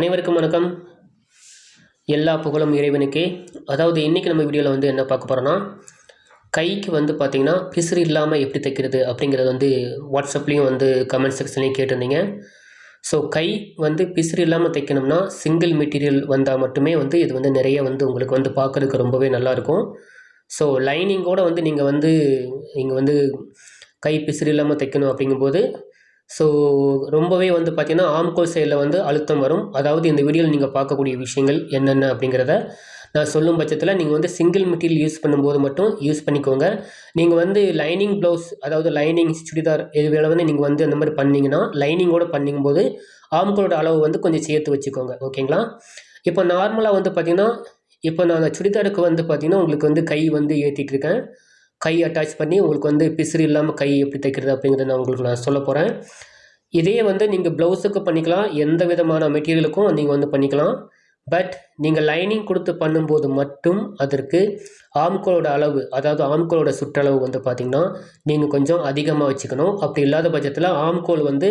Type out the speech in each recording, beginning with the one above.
அனைவருக்கும் வணக்கம். எல்லா புகழும் இறைவனுக்கே. அதாவது இன்றைக்கி நம்ம வீடியோவில் வந்து என்ன பார்க்க போகிறோன்னா கைக்கு வந்து பார்த்திங்கன்னா பிசிறு இல்லாமல் எப்படி தைக்கிறது அப்படிங்கிறது வந்து வாட்ஸ்அப்லேயும் வந்து கமெண்ட் செக்ஷன்லேயும் கேட்டிருந்தீங்க. ஸோ கை வந்து பிசிறு இல்லாமல் தைக்கணும்னா சிங்கிள் மெட்டீரியல் வந்தால் மட்டுமே வந்து இது வந்து நிறைய வந்து உங்களுக்கு வந்து பார்க்குறதுக்கு ரொம்பவே நல்லாயிருக்கும் ஸோ லைனிங்கோடு வந்து நீங்கள் வந்து இங்கே வந்து கை பிசிறு இல்லாமல் தைக்கணும் அப்படிங்கும்போது ஸோ ரொம்பவே வந்து பார்த்திங்கன்னா ஆம்கோல் சைடில் வந்து அழுத்தம் வரும். அதாவது இந்த வீடியோவில் நீங்கள் பார்க்கக்கூடிய விஷயங்கள் என்னென்ன அப்படிங்கிறத நான் சொல்லும் பட்சத்தில் நீங்கள் வந்து சிங்கிள் மெட்டீரியல் யூஸ் பண்ணும்போது மட்டும் யூஸ் பண்ணிக்கோங்க. நீங்கள் வந்து லைனிங் ப்ளவுஸ் அதாவது லைனிங் சுடிதார் இது வேலை வந்து நீங்கள் வந்து அந்த மாதிரி பண்ணிங்கன்னா லைனிங்கோடு பண்ணும்போது ஆம்கோலோட அளவு வந்து கொஞ்சம் சேர்த்து வச்சுக்கோங்க. ஓகேங்களா? இப்போ நார்மலாக வந்து பார்த்திங்கன்னா இப்போ நான் அந்த சுடிதாருக்கு வந்து பார்த்திங்கன்னா உங்களுக்கு வந்து கை வந்து ஏற்றிட்டுருக்கேன் கை அட்டாச் பண்ணி உங்களுக்கு வந்து பிசிறு இல்லாமல் கை எப்படி தைக்கிறது அப்படிங்கிறத நான் உங்களுக்கு நான் சொல்ல போகிறேன் இதே வந்து நீங்கள் ப்ளவுஸுக்கு பண்ணிக்கலாம். எந்த விதமான மெட்டீரியலுக்கும் நீங்கள் வந்து பண்ணிக்கலாம். பட் நீங்கள் லைனிங் கொடுத்து பண்ணும்போது மட்டும் அதற்கு ஆம்கோலோட அளவு அதாவது ஆம்கோலோட சுற்றளவு வந்து பார்த்திங்கன்னா நீங்கள் கொஞ்சம் அதிகமாக வச்சுக்கணும். அப்படி இல்லாத பட்சத்தில் ஆம்கோல் வந்து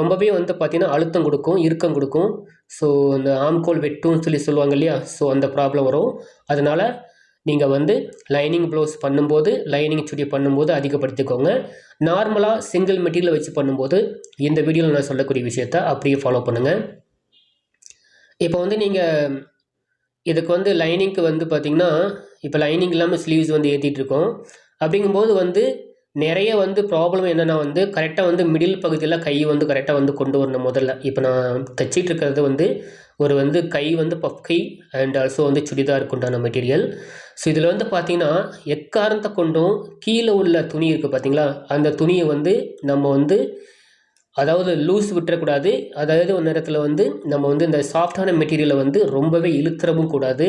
ரொம்பவே வந்து பார்த்திங்கன்னா அழுத்தம் கொடுக்கும் இறுக்கம் கொடுக்கும். ஸோ இந்த ஆம்கோல் வெட்டும்னு சொல்லி சொல்லுவாங்க இல்லையா? ஸோ அந்த ப்ராப்ளம் வரும். அதனால் நீங்கள் வந்து லைனிங் ப்ளவுஸ் பண்ணும்போது லைனிங் சுடி பண்ணும்போது அதிகப்படுத்திக்கோங்க. நார்மலாக சிங்கிள் மெட்டீரியல் வச்சு பண்ணும்போது இந்த வீடியோவில் நான் சொல்லக்கூடிய விஷயத்த அப்படியே ஃபாலோ பண்ணுங்கள் இப்போ வந்து நீங்கள் இதுக்கு வந்து லைனிங்க்கு வந்து பார்த்திங்கன்னா இப்போ லைனிங் இல்லாமல் ஸ்லீவ்ஸ் வந்து ஏற்றிட்டு இருக்கோம். அப்படிங்கும்போது வந்து நிறைய வந்து ப்ராப்ளம் என்னென்னா வந்து கரெக்டாக வந்து மிடில் பகுதியில் கை வந்து கரெக்டாக வந்து கொண்டு வரணும் முதல்ல. இப்போ நான் தைச்சிட்டு இருக்கிறது வந்து ஒரு வந்து கை வந்து பஃப் கை அண்ட் ஆல்சோ வந்து சுடிதாருக்கு உண்டான மெட்டீரியல் ஸோ இதில் வந்து பார்த்தீங்கன்னா எக்காரணத்தை கொண்டும் கீழே உள்ள துணி இருக்குது பார்த்தீங்களா அந்த துணியை வந்து நம்ம வந்து அதாவது லூஸ் விட்டுறக்கூடாது. அதாவது ஒரு நேரத்தில் வந்து நம்ம வந்து இந்த சாஃப்டான மெட்டீரியலை வந்து ரொம்பவே இழுத்துறவும் கூடாது.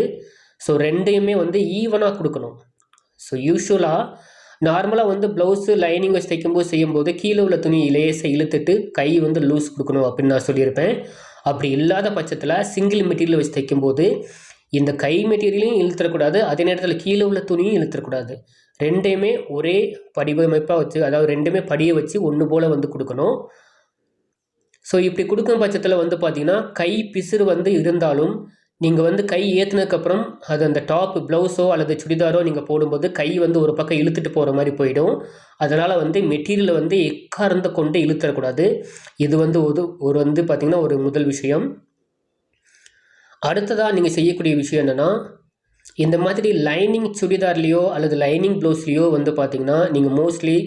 ஸோ ரெண்டையுமே வந்து ஈவனாக கொடுக்கணும். ஸோ யூஸ்வலாக நார்மலாக வந்து ப்ளவுஸு லைனிங் வச்சு தைக்கும்போது செய்யும்போது கீழே உள்ள துணி லேசை இழுத்துட்டு கை வந்து லூஸ் கொடுக்கணும் அப்படின்னு நான் சொல்லியிருப்பேன். அப்படி இல்லாத பட்சத்தில் சிங்கிள் மெட்டீரியல் வச்சு தைக்கும்போது இந்த கை மெட்டீரியலையும் இழுத்துறக்கூடாது அதே நேரத்தில் கீழே உள்ள துணியும் இழுத்துறக்கூடாது ரெண்டையுமே ஒரே படிவமைப்பாக வச்சு அதாவது ரெண்டுமே படியை வச்சு ஒன்று போல் வந்து கொடுக்கணும். ஸோ இப்படி கொடுக்கும் பட்சத்தில் வந்து பார்த்திங்கன்னா கை பிசுறு வந்து இருந்தாலும் நீங்கள் வந்து கை ஏற்றுனதுக்கப்புறம் அது அந்த டாப் ப்ளவுஸோ அல்லது சுடிதாரோ நீங்கள் போடும்போது கை வந்து ஒரு பக்கம் இழுத்துட்டு போகிற மாதிரி போயிடும். அதனால் வந்து மெட்டீரியலை வந்து எக்காரந்த கொண்டு இழுத்துறக்கூடாது. இது வந்து ஒரு ஒரு வந்து பார்த்திங்கன்னா ஒரு முதல் விஷயம். அடுத்ததாக நீங்கள் செய்யக்கூடிய விஷயம் என்னென்னா இந்த மாதிரி லைனிங் சுடிதார்லேயோ அல்லது லைனிங் ப்ளவுஸ்லேயோ வந்து பார்த்திங்கன்னா நீங்கள் மோஸ்ட்லி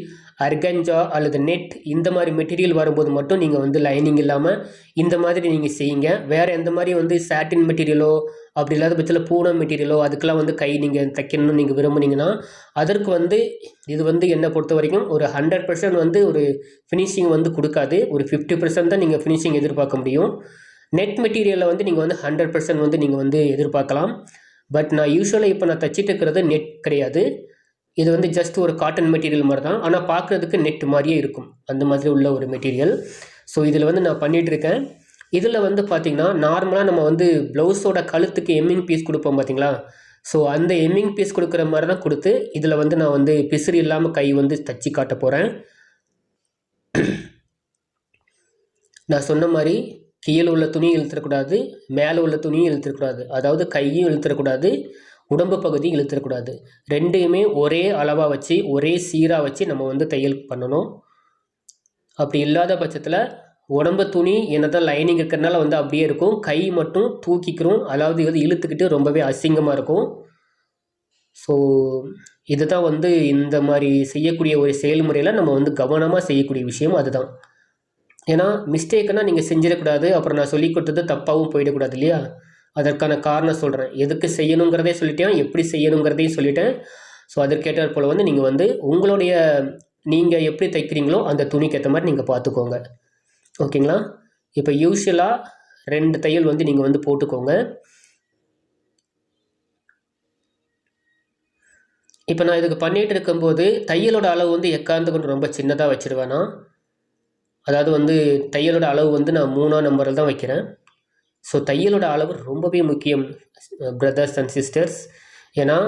அர்கஞ்சா அல்லது நெட் இந்த மாதிரி மெட்டீரியல் வரும்போது மட்டும் நீங்கள் வந்து லைனிங் இல்லாமல் இந்த மாதிரி நீங்கள் செய்யுங்க. வேறு எந்த மாதிரி வந்து சாட்டின் மெட்டீரியலோ அப்படி இல்லாத பட்சத்தில் பூனை மெட்டீரியலோ அதுக்கெலாம் வந்து கை நீங்கள் தைக்கணும்னு நீங்கள் விரும்புனீங்கன்னா அதற்கு வந்து இது வந்து என்னை பொறுத்த வரைக்கும் ஒரு ஹண்ட்ரட் பர்சன்ட் வந்து ஒரு ஃபினிஷிங் வந்து கொடுக்காது. ஒரு ஃபிஃப்டி பர்சன்ட் தான் நீங்கள் ஃபினிஷிங் எதிர்பார்க்க முடியும். நெட் மெட்டீரியலில் வந்து நீங்கள் வந்து ஹண்ட்ரட் பர்சன்ட் வந்து நீங்கள் வந்து எதிர்பார்க்கலாம். பட் நான் யூஸ்வலாக இப்போ நான் தைச்சிட்டு இருக்கிறது நெட் கிடையாது. இது வந்து ஜஸ்ட் ஒரு காட்டன் மெட்டீரியல் மாதிரி தான் ஆனால் பார்க்குறதுக்கு நெட் மாதிரியே இருக்கும். அந்த மாதிரி உள்ள ஒரு மெட்டீரியல் ஸோ இதில் வந்து நான் பண்ணிகிட்ருக்கேன் இதில் வந்து பார்த்திங்கன்னா நார்மலாக நம்ம வந்து ப்ளவுஸோட கழுத்துக்கு எம்மிங் பீஸ் கொடுப்போம் பார்த்தீங்களா ஸோ அந்த எம்மிங் பீஸ் கொடுக்குற மாதிரி தான் கொடுத்து இதில் வந்து நான் வந்து பிசிறு இல்லாமல் கை வந்து தச்சு காட்ட போகிறேன் நான் சொன்ன மாதிரி கீழே உள்ள துணியும் இழுத்துறக்கூடாது மேலே உள்ள துணியும் இழுத்துறக்கூடாது. அதாவது கையும் இழுத்துறக்கூடாது. உடம்பு பகுதி இழுத்துறக்கூடாது. ரெண்டையுமே ஒரே அளவாக வச்சு ஒரே சீராக வச்சு நம்ம வந்து தையல் பண்ணணும். அப்படி இல்லாத பட்சத்தில் உடம்பு துணி என்னதான் லைனிங் இருக்கிறனால வந்து அப்படியே இருக்கும். கை மட்டும் தூக்கிக்கிறோம். அதாவது வந்து இழுத்துக்கிட்டு ரொம்பவே அசிங்கமாக இருக்கும். ஸோ இதுதான் வந்து இந்த மாதிரி செய்யக்கூடிய ஒரு செயல்முறையில் நம்ம வந்து கவனமாக செய்யக்கூடிய விஷயம் அதுதான். ஏன்னா மிஸ்டேக்குன்னா நீங்கள் செஞ்சிடக்கூடாது. அப்புறம் நான் சொல்லி கொடுத்தது தப்பாகவும் போயிடக்கூடாது இல்லையா? அதற்கான காரணம் சொல்கிறேன் எதுக்கு செய்யணுங்கிறதே சொல்லிட்டேன். எப்படி செய்யணுங்கிறதையும் சொல்லிட்டேன். ஸோ அதற்கேற்றாற் போல் வந்து நீங்கள் வந்து உங்களுடைய நீங்கள் எப்படி தைக்கிறீங்களோ அந்த துணிக்கு ஏற்ற மாதிரி நீங்கள் பார்த்துக்கோங்க. ஓகேங்களா? இப்போ யூஸ்வலாக ரெண்டு தையல் வந்து நீங்கள் வந்து போட்டுக்கோங்க. இப்போ நான் இதுக்கு பண்ணிகிட்டு இருக்கும்போது தையலோட அளவு வந்து எக்காந்து கொண்டு ரொம்ப சின்னதாக வச்சுருவேனா? அதாவது வந்து தையலோட அளவு வந்து நான் மூணாம் நம்பரில் தான் வைக்கிறேன். ஸோ தையலோட அளவு ரொம்பவே முக்கியம் பிரதர்ஸ் அண்ட் சிஸ்டர்ஸ் ஏன்னா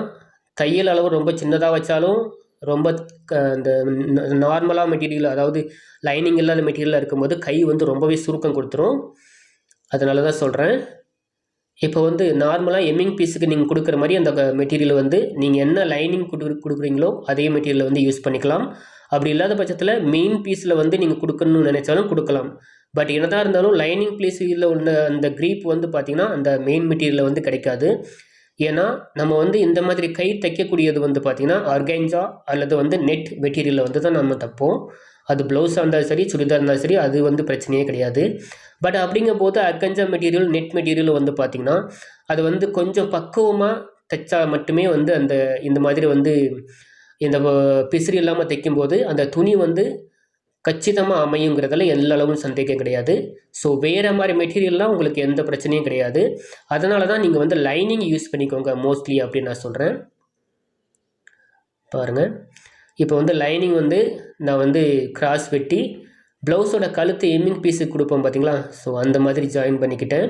தையல் அளவு ரொம்ப சின்னதாக வச்சாலும் ரொம்ப க- நார்மலாக மெட்டீரியல் அதாவது லைனிங் இல்லாத மெட்டீரியலாக இருக்கும்போது கை வந்து ரொம்பவே சுருக்கம் கொடுத்துரும். அதனால தான் சொல்கிறேன் இப்போ வந்து நார்மலாக எம்மிங் பீஸுக்கு நீங்கள் கொடுக்குற மாதிரி அந்த மெட்டீரியல் வந்து நீங்கள் என்ன லைனிங் கொடு கொடுக்குறீங்களோ அதே மெட்டீரியலை வந்து யூஸ் பண்ணிக்கலாம். அப்படி இல்லாத பட்சத்தில் மெயின் பீஸில் வந்து நீங்கள் கொடுக்கணும்னு நினச்சாலும் கொடுக்கலாம். பட் என்னதான் இருந்தாலும் லைனிங் பிளேஸில் உள்ள அந்த க்ரீப் வந்து பார்த்திங்கன்னா அந்த மெயின் மெட்டீரியலில் வந்து கிடைக்காது. ஏன்னா நம்ம வந்து இந்த மாதிரி கை தைக்கக்கூடியது வந்து பார்த்திங்கன்னா ஆர்கேஞ்சா அல்லது வந்து நெட் மெட்டீரியலில் வந்து தான் நம்ம தைப்போம். அது ப்ளவுஸாக இருந்தாலும் சரி சுடிதார் இருந்தாலும் சரி அது வந்து பிரச்சனையே கிடையாது. பட் அப்படிங்கும் போது அர்கஞ்சா மெட்டீரியல் நெட் மெட்டீரியல் வந்து பார்த்திங்கன்னா அது வந்து கொஞ்சம் பக்குவமாக தைச்சா மட்டுமே வந்து அந்த இந்த மாதிரி வந்து இந்த பிசிறி இல்லாமல் தைக்கும்போது அந்த துணி வந்து கச்சிதமாக அமையுங்கிறதுல எல்லா அளவும் சந்தேகம் கிடையாது. ஸோ வேறு மாதிரி மெட்டீரியல்லாம் உங்களுக்கு எந்த பிரச்சனையும் கிடையாது. அதனால தான் நீங்கள் வந்து லைனிங் யூஸ் பண்ணிக்கோங்க மோஸ்ட்லி அப்படின்னு நான் சொல்கிறேன் பாருங்கள் இப்போ வந்து லைனிங் வந்து நான் வந்து கிராஸ் வெட்டி ப்ளவுஸோட கழுத்து எம்மிங் பீஸுக்கு கொடுப்போம் பார்த்தீங்களா ஸோ அந்த மாதிரி ஜாயின் பண்ணிக்கிட்டேன்.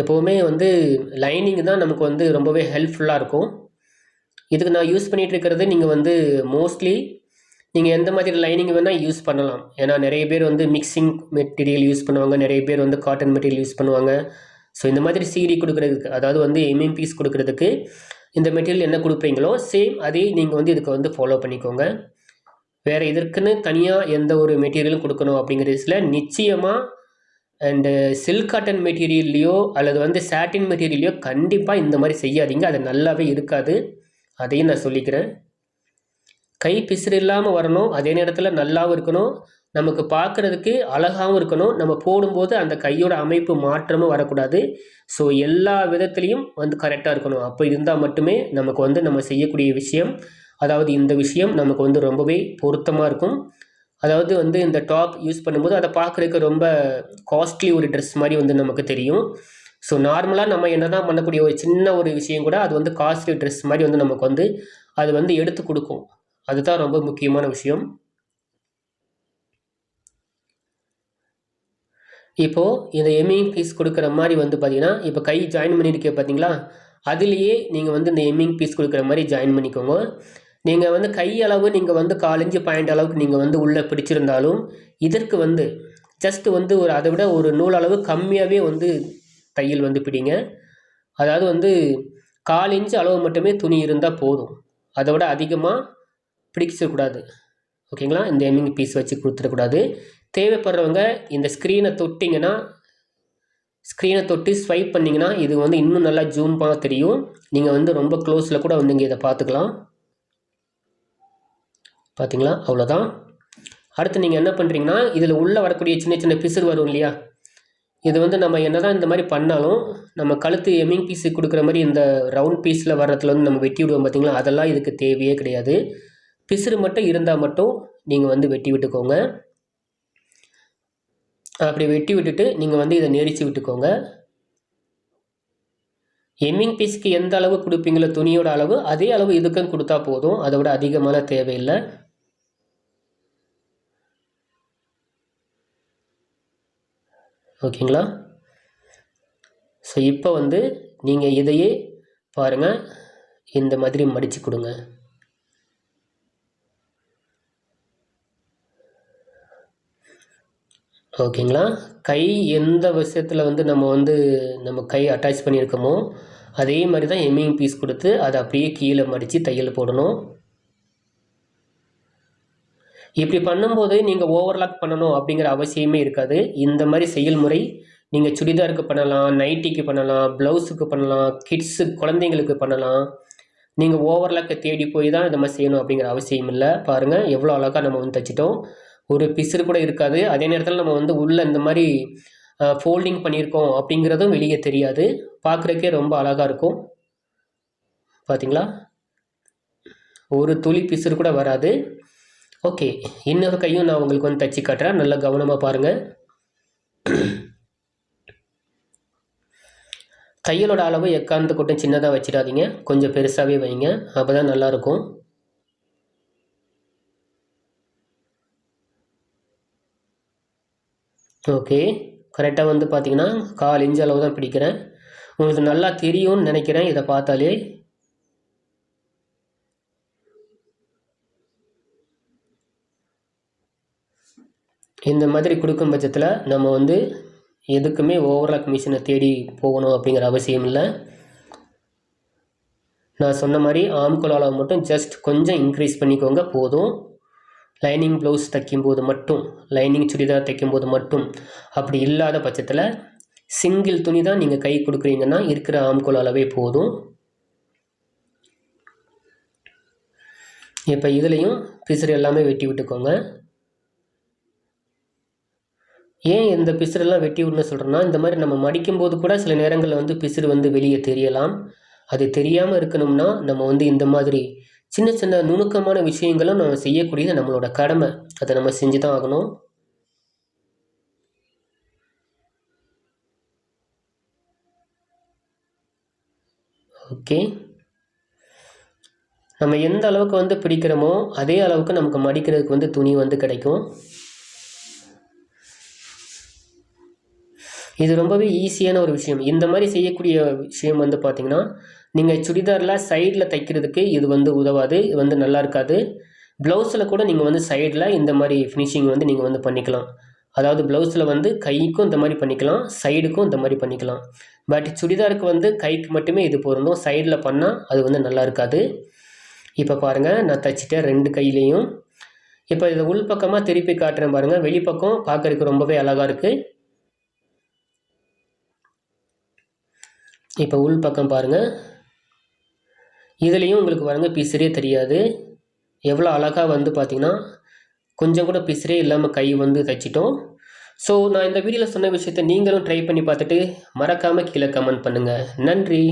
எப்போவுமே வந்து லைனிங் தான் நமக்கு வந்து ரொம்பவே ஹெல்ப்ஃபுல்லாக இருக்கும். இதுக்கு நான் யூஸ் பண்ணிகிட்டு இருக்கிறது நீங்கள் வந்து மோஸ்ட்லி நீங்கள் எந்த மாதிரி லைனிங் வேணால் யூஸ் பண்ணலாம். ஏன்னா நிறைய பேர் வந்து மிக்சிங் மெட்டீரியல் யூஸ் பண்ணுவாங்க நிறைய பேர் வந்து காட்டன் மெட்டீரியல் யூஸ் பண்ணுவாங்க. ஸோ இந்த மாதிரி சீரி கொடுக்குறதுக்கு அதாவது வந்து எம்எம் பீஸ் கொடுக்குறதுக்கு இந்த மெட்டீரியல் என்ன கொடுப்பீங்களோ சேம் அதே நீங்கள் வந்து இதுக்கு வந்து ஃபாலோ பண்ணிக்கோங்க. வேறு இதற்குன்னு தனியாக எந்த ஒரு மெட்டீரியலும் கொடுக்கணும் அப்படிங்கிறதுல நிச்சயமாக அண்டு சில்க் காட்டன் மெட்டீரியல்லையோ அல்லது வந்து சாட்டின் மெட்டீரியல்லையோ கண்டிப்பாக இந்த மாதிரி செய்யாதீங்க. அது நல்லாவே இருக்காது. அதையும் நான் சொல்லிக்கிறேன். கை பிசுறு இல்லாமல் வரணும். அதே நேரத்தில் நல்லாவும் இருக்கணும். நமக்கு பார்க்குறதுக்கு அழகாகவும் இருக்கணும். நம்ம போடும்போது அந்த கையோட அமைப்பு மாற்றமும் வரக்கூடாது. ஸோ எல்லா விதத்துலேயும் வந்து கரெக்டாக இருக்கணும். அப்போ இருந்தால் மட்டுமே நமக்கு வந்து நம்ம செய்யக்கூடிய விஷயம் அதாவது இந்த விஷயம் நமக்கு வந்து ரொம்பவே பொருத்தமாக இருக்கும். அதாவது வந்து இந்த டாப் யூஸ் பண்ணும்போது அதை பார்க்குறதுக்கு ரொம்ப காஸ்ட்லி ஒரு ட்ரெஸ் மாதிரி வந்து நமக்கு தெரியும். ஸோ நார்மலாக நம்ம என்ன தான் பண்ணக்கூடிய ஒரு சின்ன ஒரு விஷயம் கூட அது வந்து காஸ்ட்லி ட்ரெஸ் மாதிரி வந்து நமக்கு வந்து அது வந்து எடுத்து கொடுக்கும். அதுதான் ரொம்ப முக்கியமான விஷயம். இப்போது இந்த எம்மிங் பீஸ் கொடுக்குற மாதிரி வந்து பார்த்தீங்கன்னா இப்போ கை ஜாயின் பண்ணியிருக்கே பார்த்தீங்களா அதுலேயே நீங்கள் வந்து இந்த எம்மிங் பீஸ் கொடுக்குற மாதிரி ஜாயின் பண்ணிக்கோங்க. நீங்கள் வந்து கை அளவு நீங்கள் வந்து காலஞ்சு பாயிண்ட் அளவுக்கு நீங்கள் வந்து உள்ளே பிடிச்சிருந்தாலும் இதற்கு வந்து ஜஸ்ட் வந்து ஒரு அதை விட ஒரு நூல் அளவு கம்மியாகவே வந்து தையல் வந்து பிடிங்க. அதாவது வந்து கால் இன்ச்சு அளவு மட்டுமே துணி இருந்தால் போதும். அதை விட அதிகமாக பிடிச்சிடக்கூடாது. ஓகேங்களா? இந்த எம்மிங் பீஸ் வச்சு கொடுத்துடக்கூடாது. தேவைப்படுறவங்க இந்த ஸ்க்ரீனை தொட்டிங்கன்னா ஸ்க்ரீனை தொட்டு ஸ்வைப் பண்ணிங்கன்னா இது வந்து இன்னும் நல்லா ஜூம்பாக தெரியும். நீங்கள் வந்து ரொம்ப க்ளோஸில் கூட வந்து இங்கே இதை பார்த்துக்கலாம். பார்த்தீங்களா? அவ்வளோதான் அடுத்து நீங்கள் என்ன பண்ணுறீங்கன்னா இதில் உள்ளே வரக்கூடிய சின்ன சின்ன பிசுறு வரும் இல்லையா? இது வந்து நம்ம என்ன தான் இந்த மாதிரி பண்ணாலும் நம்ம கழுத்து எம்மிங் பீஸு கொடுக்குற மாதிரி இந்த ரவுண்ட் பீஸில் வர்றதுல வந்து நம்ம வெட்டி விடுவோம் பார்த்திங்களா அதெல்லாம் இதுக்கு தேவையே கிடையாது. பிசுறு மட்டும் இருந்தால் மட்டும் நீங்கள் வந்து வெட்டி விட்டுக்கோங்க. அப்படி வெட்டி விட்டுட்டு நீங்கள் வந்து இதை நெரிச்சு விட்டுக்கோங்க. எம்மிங் பீஸ்க்கு எந்த அளவு கொடுப்பீங்களோ துணியோட அளவு அதே அளவு இதுக்கும் கொடுத்தா போதும். அதை விட அதிகமான தேவையில்லை. ஓகேங்களா? ஸோ இப்போ வந்து நீங்கள் இதையே பாருங்கள் இந்த மாதிரி மடித்து கொடுங்க. ஓகேங்களா? கை எந்த விஷயத்தில் வந்து நம்ம வந்து நம்ம கை அட்டாச் பண்ணியிருக்கோமோ அதே மாதிரி தான் எம்மிங் பீஸ் கொடுத்து அதை அப்படியே கீழே மடித்து தையல் போடணும். இப்படி பண்ணும்போது நீங்கள் ஓவர்லாக் பண்ணணும் அப்படிங்கிற அவசியமே இருக்காது. இந்த மாதிரி செயல்முறை நீங்கள் சுடிதாருக்கு பண்ணலாம் நைட்டிக்கு பண்ணலாம் ப்ளவுஸுக்கு பண்ணலாம் கிட்ஸு குழந்தைங்களுக்கு பண்ணலாம். நீங்கள் ஓவர்லாக்கை தேடி போய் தான் இந்த மாதிரி செய்யணும் அப்படிங்கிற அவசியம் இல்லை. பாருங்கள் எவ்வளோ அழகாக நம்ம வந்து தைச்சிட்டோம். ஒரு பிசுறு கூட இருக்காது. அதே நேரத்தில் நம்ம வந்து உள்ளே இந்த மாதிரி ஃபோல்டிங் பண்ணியிருக்கோம் அப்படிங்கிறதும் வெளியே தெரியாது. பார்க்குறக்கே ரொம்ப அழகாக இருக்கும். பார்த்தீங்களா ஒரு துளி பிசுறு கூட வராது. ஓகே இன்னொரு கையும் நான் உங்களுக்கு வந்து தச்சு காட்டுறேன். நல்லா கவனமாக பாருங்கள் தையலோட அளவு எக்காந்து கூட்டம் சின்னதாக வச்சிடாதீங்க. கொஞ்சம் பெருசாகவே வைங்க. அப்போ தான் நல்லாயிருக்கும். ஓகே கரெக்டாக வந்து பார்த்தீங்கன்னா கால் இன்ச்சு அளவு தான் பிடிக்கிறேன். உங்களுக்கு நல்லா தெரியும்னு நினைக்கிறேன். இதை பார்த்தாலே இந்த மாதிரி கொடுக்கும் பட்சத்தில் நம்ம வந்து எதுக்குமே ஓவர்லாக் மிஷினை தேடி போகணும் அப்படிங்கிற அவசியம் இல்லை. நான் சொன்ன மாதிரி ஆம்கோல் அளவு மட்டும் ஜஸ்ட் கொஞ்சம் இன்க்ரீஸ் பண்ணிக்கோங்க போதும். லைனிங் ப்ளவுஸ் தைக்கும்போது மட்டும் லைனிங் சுடிதார் தைக்கும்போது மட்டும் அப்படி இல்லாத பட்சத்தில் சிங்கிள் துணி தான் நீங்கள் கை கொடுக்குறீங்கன்னா இருக்கிற ஆம்கோல் அளவே போதும். இப்போ இதுலேயும் பிசுறு எல்லாமே வெட்டி விட்டுக்கோங்க. ஏன் இந்த பிசுறெல்லாம் வெட்டி விடணும்னு சொல்கிறேன்னா இந்த மாதிரி நம்ம மடிக்கும்போது கூட சில நேரங்களில் வந்து பிசுறு வந்து வெளியே தெரியலாம். அது தெரியாமல் இருக்கணும்னா நம்ம வந்து இந்த மாதிரி சின்ன சின்ன நுணுக்கமான விஷயங்களும் நம்ம செய்யக்கூடியது நம்மளோட கடமை. அதை நம்ம செஞ்சு தான் ஆகணும். ஓகே. நம்ம எந்த அளவுக்கு வந்து பிடிக்கிறோமோ அதே அளவுக்கு நமக்கு மடிக்கிறதுக்கு வந்து துணி வந்து கிடைக்கும். இது ரொம்பவே ஈஸியான ஒரு விஷயம். இந்த மாதிரி செய்யக்கூடிய விஷயம் வந்து பார்த்திங்கன்னா நீங்கள் சுடிதாரில் சைடில் தைக்கிறதுக்கு இது வந்து உதவாது இது வந்து நல்லா இருக்காது. ப்ளவுஸில் கூட நீங்கள் வந்து சைடில் இந்த மாதிரி ஃபினிஷிங் வந்து நீங்கள் வந்து பண்ணிக்கலாம். அதாவது ப்ளவுஸில் வந்து கைக்கும் இந்த மாதிரி பண்ணிக்கலாம் சைடுக்கும் இந்த மாதிரி பண்ணிக்கலாம். பட் சுடிதாருக்கு வந்து கைக்கு மட்டுமே இது பொருந்தும். சைடில் பண்ணால் அது வந்து நல்லா இருக்காது. இப்போ பாருங்கள் நான் தைச்சிட்டேன் ரெண்டு கையிலையும். இப்போ இதை உள்பக்கமாக திருப்பி காட்டுறேன் பாருங்கள் வெளிப்பக்கம் பார்க்குறதுக்கு ரொம்பவே அழகாக இருக்குது இப்போ உள் பக்கம் பாருங்கள் இதுலேயும் உங்களுக்கு பாருங்கள் பிசிறே தெரியாது. எவ்வளோ அழகாக வந்து பார்த்திங்கன்னா கொஞ்சம் கூட பிசிறே இல்லாமல் கை வந்து தைச்சிட்டோம். ஸோ நான் இந்த வீடியோவில் சொன்ன விஷயத்தை நீங்களும் ட்ரை பண்ணி பார்த்துட்டு மறக்காமல் கீழே கமெண்ட் பண்ணுங்கள் நன்றி.